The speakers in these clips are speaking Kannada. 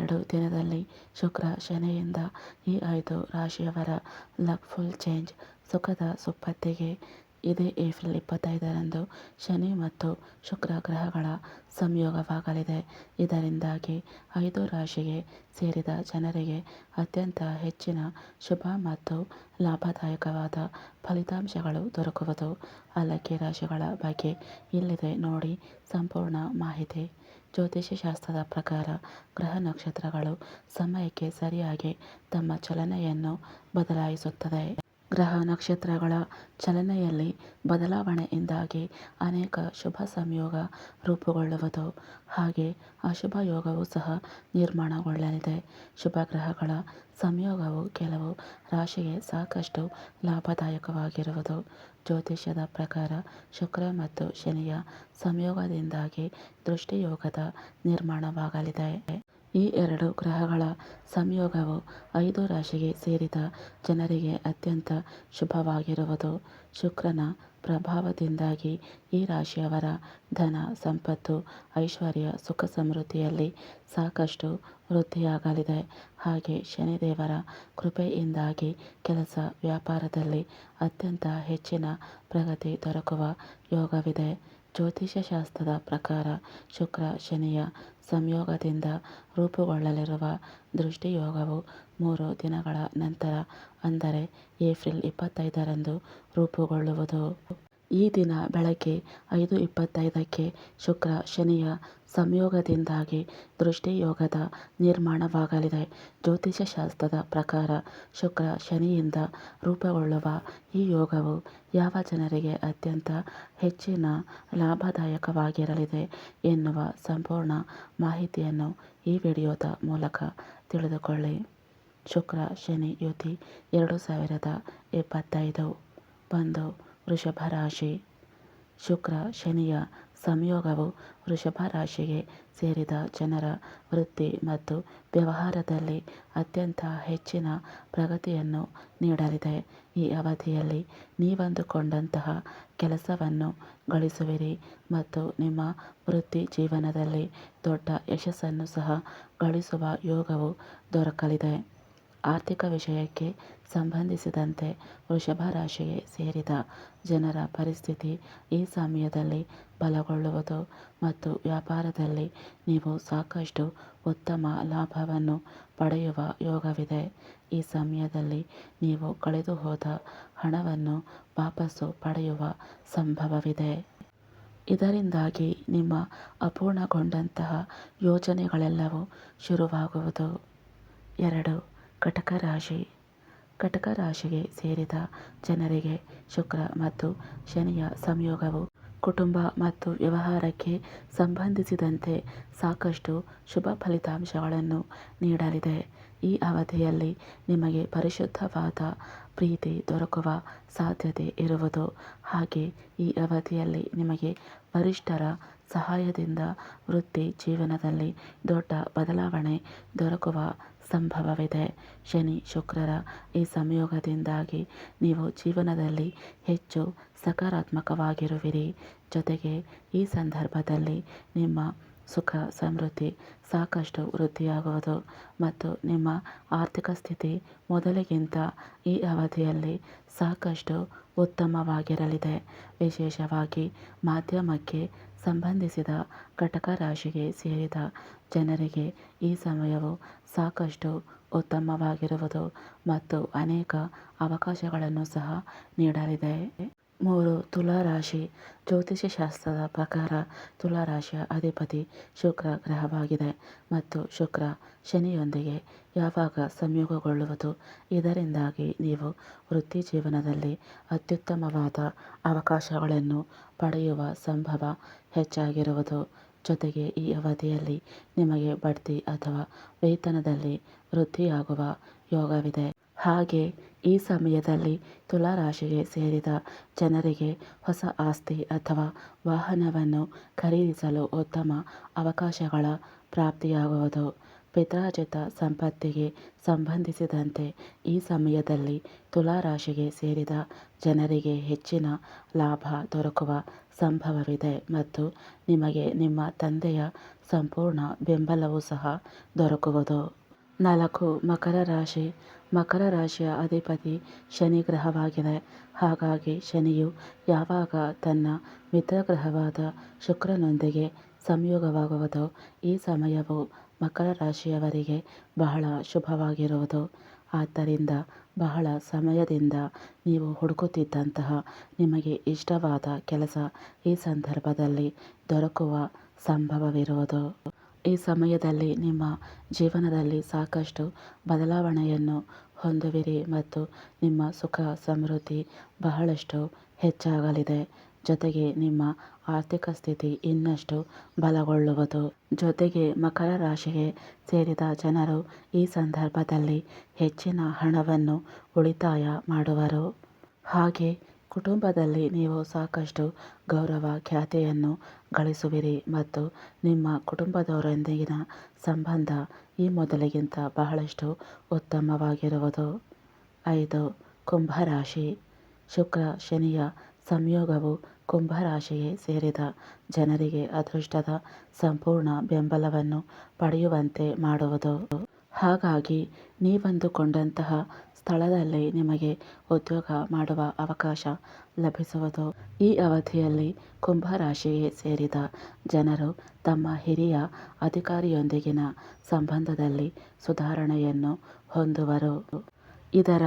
ಎರಡು ದಿನದಲ್ಲಿ ಶುಕ್ರ ಶನಿಯಿಂದ ಈ ಐದು ರಾಶಿಯವರ ಲಕ್ ಫುಲ್ ಚೇಂಜ್. ಸುಖದ ಸುಪ್ಪತ್ತಿಗೆ ಇದೇ ಏಪ್ರಿಲ್ ಇಪ್ಪತ್ತೈದರಂದು ಶನಿ ಮತ್ತು ಶುಕ್ರ ಗ್ರಹಗಳ ಸಂಯೋಗವಾಗಲಿದೆ. ಇದರಿಂದಾಗಿ ಐದು ರಾಶಿಗೆ ಸೇರಿದ ಜನರಿಗೆ ಅತ್ಯಂತ ಹೆಚ್ಚಿನ ಶುಭ ಮತ್ತು ಲಾಭದಾಯಕವಾದ ಫಲಿತಾಂಶಗಳು ದೊರಕುವುದು ಅಲ್ಲಕ್ಕೆ ರಾಶಿಗಳ ಬಗ್ಗೆ ಇಲ್ಲಿದೆ ನೋಡಿ ಸಂಪೂರ್ಣ ಮಾಹಿತಿ. ಜ್ಯೋತಿಷ್ಯ ಶಾಸ್ತ್ರದ ಪ್ರಕಾರ ಗ್ರಹ ನಕ್ಷತ್ರಗಳು ಸಮಯಕ್ಕೆ ಸರಿಯಾಗಿ ತಮ್ಮ ಚಲನೆಯನ್ನು ಬದಲಾಯಿಸುತ್ತದೆ. ಗ್ರಹ ನಕ್ಷತ್ರಗಳ ಚಲನೆಯಲ್ಲಿ ಬದಲಾವಣೆಯಿಂದಾಗಿ ಅನೇಕ ಶುಭ ಸಂಯೋಗ ರೂಪುಗೊಳ್ಳುವುದು. ಹಾಗೆ ಅಶುಭ ಯೋಗವೂ ಸಹ ನಿರ್ಮಾಣಗೊಳ್ಳಲಿದೆ. ಶುಭ ಗ್ರಹಗಳ ಸಂಯೋಗವು ಕೆಲವು ರಾಶಿಗೆ ಸಾಕಷ್ಟು ಲಾಭದಾಯಕವಾಗಿರುವುದು. ಜ್ಯೋತಿಷ್ಯದ ಪ್ರಕಾರ ಶುಕ್ರ ಮತ್ತು ಶನಿಯ ಸಂಯೋಗದಿಂದಾಗಿ ದೃಷ್ಟಿಯೋಗದ ನಿರ್ಮಾಣವಾಗಲಿದೆ. ಈ ಎರಡು ಗ್ರಹಗಳ ಸಂಯೋಗವು ಐದು ರಾಶಿಗೆ ಸೇರಿದ ಜನರಿಗೆ ಅತ್ಯಂತ ಶುಭವಾಗಿರುವುದು. ಶುಕ್ರನ ಪ್ರಭಾವದಿಂದಾಗಿ ಈ ರಾಶಿಯವರ ಧನ ಸಂಪತ್ತು, ಐಶ್ವರ್ಯ, ಸುಖ ಸಮೃದ್ಧಿಯಲ್ಲಿ ಸಾಕಷ್ಟು ವೃದ್ಧಿಯಾಗಲಿದೆ. ಹಾಗೆ ಶನಿದೇವರ ಕೃಪೆಯಿಂದಾಗಿ ಕೆಲಸ ವ್ಯಾಪಾರದಲ್ಲಿ ಅತ್ಯಂತ ಹೆಚ್ಚಿನ ಪ್ರಗತಿ ದೊರಕುವ ಯೋಗವಿದೆ. ಜ್ಯೋತಿಷ್ಯ ಶಾಸ್ತ್ರದ ಪ್ರಕಾರ ಶುಕ್ರ, ಶನಿಯ ಸಂಯೋಗದಿಂದ ರೂಪುಗೊಳ್ಳಲಿರುವ ದೃಷ್ಟಿಯೋಗವು ಮೂರು ದಿನಗಳ ನಂತರ ಅಂದರೆ ಏಪ್ರಿಲ್ ಇಪ್ಪತ್ತೈದರಂದು ರೂಪುಗೊಳ್ಳುವುದು. ಈ ದಿನ ಬೆಳಗ್ಗೆ ಐದು ಇಪ್ಪತ್ತೈದಕ್ಕೆ ಶುಕ್ರ ಶನಿಯ ಸಂಯೋಗದಿಂದಾಗಿ ದೃಷ್ಟಿಯೋಗದ ನಿರ್ಮಾಣವಾಗಲಿದೆ. ಜ್ಯೋತಿಷ್ಯ ಶಾಸ್ತ್ರದ ಪ್ರಕಾರ ಶುಕ್ರ ಶನಿಯಿಂದ ರೂಪುಗೊಳ್ಳುವ ಈ ಯೋಗವು ಯಾವ ಜನರಿಗೆ ಅತ್ಯಂತ ಹೆಚ್ಚಿನ ಲಾಭದಾಯಕವಾಗಿರಲಿದೆ ಎನ್ನುವ ಸಂಪೂರ್ಣ ಮಾಹಿತಿಯನ್ನು ಈ ವಿಡಿಯೋದ ಮೂಲಕ ತಿಳಿದುಕೊಳ್ಳಿ. ಶುಕ್ರ ಶನಿ ಯುತಿ ಎರಡು ಸಾವಿರದ ಇಪ್ಪತ್ತೈದು. ಬಂದು ವೃಷಭ ರಾಶಿ ಶುಕ್ರ, ಶನಿಯ ಸಂಯೋಗವು ವೃಷಭ ರಾಶಿಗೆ ಸೇರಿದ ಜನರ ವೃತ್ತಿ ಮತ್ತು ವ್ಯವಹಾರದಲ್ಲಿ ಅತ್ಯಂತ ಹೆಚ್ಚಿನ ಪ್ರಗತಿಯನ್ನು ನೀಡಲಿದೆ. ಈ ಅವಧಿಯಲ್ಲಿ ನೀವಂದುಕೊಂಡಂತಹ ಕೆಲಸವನ್ನು ಗಳಿಸುವಿರಿ ಮತ್ತು ನಿಮ್ಮ ವೃತ್ತಿ ಜೀವನದಲ್ಲಿ ದೊಡ್ಡ ಯಶಸ್ಸನ್ನು ಸಹ ಗಳಿಸುವ ಯೋಗವು ದೊರಕಲಿದೆ. ಆರ್ಥಿಕ ವಿಷಯಕ್ಕೆ ಸಂಬಂಧಿಸಿದಂತೆ ವೃಷಭ ರಾಶಿಗೆ ಸೇರಿದ ಜನರ ಪರಿಸ್ಥಿತಿ ಈ ಸಮಯದಲ್ಲಿ ಬಲಗೊಳ್ಳುವುದು ಮತ್ತು ವ್ಯಾಪಾರದಲ್ಲಿ ನೀವು ಸಾಕಷ್ಟು ಉತ್ತಮ ಲಾಭವನ್ನು ಪಡೆಯುವ ಯೋಗವಿದೆ. ಈ ಸಮಯದಲ್ಲಿ ನೀವು ಕಳೆದುಹೋದ ಹಣವನ್ನು ವಾಪಸ್ಸು ಪಡೆಯುವ ಸಂಭವವಿದೆ. ಇದರಿಂದಾಗಿ ನಿಮ್ಮ ಅಪೂರ್ಣಗೊಂಡಂತಹ ಯೋಜನೆಗಳೆಲ್ಲವೂ ಶುರುವಾಗುವುದು. ಎರಡು ಕಟಕ ರಾಶಿ ಕಟಕ ರಾಶಿಗೆ ಸೇರಿದ ಜನರಿಗೆ ಶುಕ್ರ ಮತ್ತು ಶನಿಯ ಸಂಯೋಗವು ಕುಟುಂಬ ಮತ್ತು ವ್ಯವಹಾರಕ್ಕೆ ಸಂಬಂಧಿಸಿದಂತೆ ಸಾಕಷ್ಟು ಶುಭ ಫಲಿತಾಂಶಗಳನ್ನು ನೀಡಲಿದೆ. ಈ ಅವಧಿಯಲ್ಲಿ ನಿಮಗೆ ಪರಿಶುದ್ಧವಾದ ಪ್ರೀತಿ ದೊರಕುವ ಸಾಧ್ಯತೆ ಇರುವುದು. ಹಾಗೆ ಈ ಅವಧಿಯಲ್ಲಿ ನಿಮಗೆ ವರಿಷ್ಠರ ಸಹಾಯದಿಂದ ವೃತ್ತಿ ಜೀವನದಲ್ಲಿ ದೊಡ್ಡ ಬದಲಾವಣೆ ದೊರಕುವ ಸಂಭವವಿದೆ. ಶನಿ ಶುಕ್ರರ ಈ ಸಂಯೋಗದಿಂದಾಗಿ ನೀವು ಜೀವನದಲ್ಲಿ ಹೆಚ್ಚು ಸಕಾರಾತ್ಮಕವಾಗಿರುವಿರಿ. ಜೊತೆಗೆ ಈ ಸಂದರ್ಭದಲ್ಲಿ ನಿಮ್ಮ ಸುಖ, ಸಮೃದ್ಧಿ, ಸಾಕಷ್ಟು ವೃದ್ಧಿಯಾಗುವುದು ಮತ್ತು ನಿಮ್ಮ ಆರ್ಥಿಕ ಸ್ಥಿತಿ ಮೊದಲಿಗಿಂತ ಈ ಅವಧಿಯಲ್ಲಿ ಸಾಕಷ್ಟು ಉತ್ತಮವಾಗಿರಲಿದೆ. ವಿಶೇಷವಾಗಿ ಮಾಧ್ಯಮಕ್ಕೆ ಸಂಬಂಧಿಸಿದ ಘಟಕ ರಾಶಿಗೆ ಸೇರಿದ ಜನರಿಗೆ ಈ ಸಮಯವು ಸಾಕಷ್ಟು ಉತ್ತಮವಾಗಿರುವುದು ಮತ್ತು ಅನೇಕ ಅವಕಾಶಗಳನ್ನು ಸಹ ನೀಡಲಿದೆ. ಮೂರು ತುಲಾ ರಾಶಿ ಜ್ಯೋತಿಷ್ಯ ಶಾಸ್ತ್ರದ ಪ್ರಕಾರ ತುಲಾ ರಾಶಿಯ ಅಧಿಪತಿ ಶುಕ್ರ ಗ್ರಹವಾಗಿದೆ ಮತ್ತು ಶುಕ್ರ ಶನಿಯೊಂದಿಗೆ ಯಾವಾಗ ಸಂಯೋಗಗೊಳ್ಳುವುದು? ಇದರಿಂದಾಗಿ ನೀವು ವೃತ್ತಿ ಜೀವನದಲ್ಲಿ ಅತ್ಯುತ್ತಮವಾದ ಅವಕಾಶಗಳನ್ನು ಪಡೆಯುವ ಸಂಭವ ಹೆಚ್ಚಾಗಿರುವುದು. ಜೊತೆಗೆ ಈ ಅವಧಿಯಲ್ಲಿ ನಿಮಗೆ ಬಡ್ತಿ ಅಥವಾ ವೇತನದಲ್ಲಿ ವೃದ್ಧಿಯಾಗುವ ಯೋಗವಿದೆ. ಹಾಗೆ ಈ ಸಮಯದಲ್ಲಿ ತುಲಾ ರಾಶಿಗೆ ಸೇರಿದ ಜನರಿಗೆ ಹೊಸ ಆಸ್ತಿ ಅಥವಾ ವಾಹನವನ್ನು ಖರೀದಿಸಲು ಉತ್ತಮ ಅವಕಾಶಗಳ ಪ್ರಾಪ್ತಿಯಾಗುವುದು. ಪಿತ್ರಾರ್ಜಿತ ಸಂಪತ್ತಿಗೆ ಸಂಬಂಧಿಸಿದಂತೆ ಈ ಸಮಯದಲ್ಲಿ ತುಲಾರಾಶಿಗೆ ಸೇರಿದ ಜನರಿಗೆ ಹೆಚ್ಚಿನ ಲಾಭ ದೊರಕುವ ಸಂಭವವಿದೆ ಮತ್ತು ನಿಮಗೆ ನಿಮ್ಮ ತಂದೆಯ ಸಂಪೂರ್ಣ ಬೆಂಬಲವೂ ಸಹ ದೊರಕುವುದು. ನಾಲ್ಕು ಮಕರ ರಾಶಿ. ಮಕರ ರಾಶಿಯ ಅಧಿಪತಿ ಶನಿ ಗ್ರಹವಾಗಿದೆ. ಹಾಗಾಗಿ ಶನಿಯು ಯಾವಾಗ ತನ್ನ ಮಿತ್ರ ಗ್ರಹವಾದ ಶುಕ್ರನೊಂದಿಗೆ ಸಂಯೋಗವಾಗುವುದೋ ಈ ಸಮಯವು ಮಕರ ರಾಶಿಯವರಿಗೆ ಬಹಳ ಶುಭವಾಗಿರುವುದು. ಆದ್ದರಿಂದ ಬಹಳ ಸಮಯದಿಂದ ನೀವು ಹುಡುಕುತ್ತಿದ್ದಂತಹ ನಿಮಗೆ ಇಷ್ಟವಾದ ಕೆಲಸ ಈ ಸಂದರ್ಭದಲ್ಲಿ ದೊರಕುವ ಸಂಭವವಿರುವುದು. ಈ ಸಮಯದಲ್ಲಿ ನಿಮ್ಮ ಜೀವನದಲ್ಲಿ ಸಾಕಷ್ಟು ಬದಲಾವಣೆಯನ್ನು ಹೊಂದುವಿರಿ ಮತ್ತು ನಿಮ್ಮ ಸುಖ ಸಮೃದ್ಧಿ ಬಹಳಷ್ಟು ಹೆಚ್ಚಾಗಲಿದೆ. ಜೊತೆಗೆ ನಿಮ್ಮ ಆರ್ಥಿಕ ಸ್ಥಿತಿ ಇನ್ನಷ್ಟು ಬಲಗೊಳ್ಳುವುದು. ಜೊತೆಗೆ ಮಕರ ರಾಶಿಗೆ ಸೇರಿದ ಜನರು ಈ ಸಂದರ್ಭದಲ್ಲಿ ಹೆಚ್ಚಿನ ಹಣವನ್ನು ಉಳಿತಾಯ ಮಾಡುವರು. ಹಾಗೆ ಕುಟುಂಬದಲ್ಲಿ ನೀವು ಸಾಕಷ್ಟು ಗೌರವ, ಖ್ಯಾತಿಯನ್ನು ಗಳಿಸುವಿರಿ ಮತ್ತು ನಿಮ್ಮ ಕುಟುಂಬದವರೊಂದಿಗಿನ ಸಂಬಂಧ ಈ ಮೊದಲಿಗಿಂತ ಬಹಳಷ್ಟು ಉತ್ತಮವಾಗಿರುವುದು. ಐದು, ಕುಂಭರಾಶಿ. ಶುಕ್ರ ಶನಿಯ ಸಂಯೋಗವು ಕುಂಭರಾಶಿಗೆ ಸೇರಿದ ಜನರಿಗೆ ಅದೃಷ್ಟದ ಸಂಪೂರ್ಣ ಬೆಂಬಲವನ್ನು ಪಡೆಯುವಂತೆ ಮಾಡುವುದು. ಹಾಗಾಗಿ ನೀವಂದುಕೊಂಡಂತಹ ಸ್ಥಳದಲ್ಲಿ ನಿಮಗೆ ಉದ್ಯೋಗ ಮಾಡುವ ಅವಕಾಶ ಲಭಿಸುವುದು. ಈ ಅವಧಿಯಲ್ಲಿ ಕುಂಭ ರಾಶಿಗೆ ಸೇರಿದ ಜನರು ತಮ್ಮ ಹಿರಿಯ ಅಧಿಕಾರಿಯೊಂದಿಗಿನ ಸಂಬಂಧದಲ್ಲಿ ಸುಧಾರಣೆಯನ್ನು ಹೊಂದುವರು. ಇದರ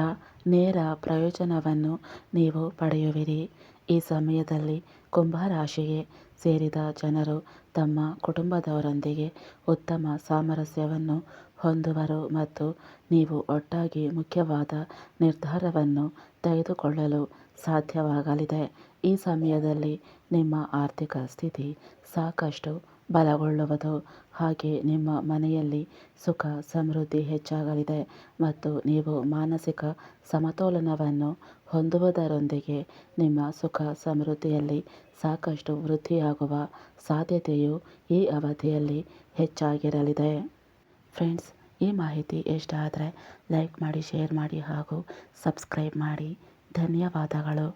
ನೇರ ಪ್ರಯೋಜನವನ್ನು ನೀವು ಪಡೆಯುವಿರಿ. ಈ ಸಮಯದಲ್ಲಿ ಕುಂಭ ಕುಂಭರಾಶಿಗೆ ಸೇರಿದ ಜನರು ತಮ್ಮ ಕುಟುಂಬದವರೊಂದಿಗೆ ಉತ್ತಮ ಸಾಮರಸ್ಯವನ್ನು ಹೊಂದುವರು ಮತ್ತು ನೀವು ಒಟ್ಟಾಗಿ ಮುಖ್ಯವಾದ ನಿರ್ಧಾರವನ್ನು ತೆಗೆದುಕೊಳ್ಳಲು ಸಾಧ್ಯವಾಗಲಿದೆ. ಈ ಸಮಯದಲ್ಲಿ ನಿಮ್ಮ ಆರ್ಥಿಕ ಸ್ಥಿತಿ ಸಾಕಷ್ಟು ಬಲಗೊಳ್ಳುವುದು ಹಾಗೆ ನಿಮ್ಮ ಮನೆಯಲ್ಲಿ ಸುಖ, ಸಮೃದ್ಧಿ ಹೆಚ್ಚಾಗಲಿದೆ ಮತ್ತು ನೀವು ಮಾನಸಿಕ ಸಮತೋಲನವನ್ನು ಹೊಂದುವುದರೊಂದಿಗೆ ನಿಮ್ಮ ಸುಖ ಸಮೃದ್ಧಿಯಲ್ಲಿ ಸಾಕಷ್ಟು ವೃದ್ಧಿಯಾಗುವ ಸಾಧ್ಯತೆಯು ಈ ಅವಧಿಯಲ್ಲಿ ಹೆಚ್ಚಾಗಿರಲಿದೆ. ಫ್ರೆಂಡ್ಸ್, ಈ ಮಾಹಿತಿ ಇಷ್ಟ ಆದರೆ ಲೈಕ್ ಮಾಡಿ, ಶೇರ್ ಮಾಡಿ ಹಾಗೂ ಸಬ್ಸ್ಕ್ರೈಬ್ ಮಾಡಿ. ಧನ್ಯವಾದಗಳು.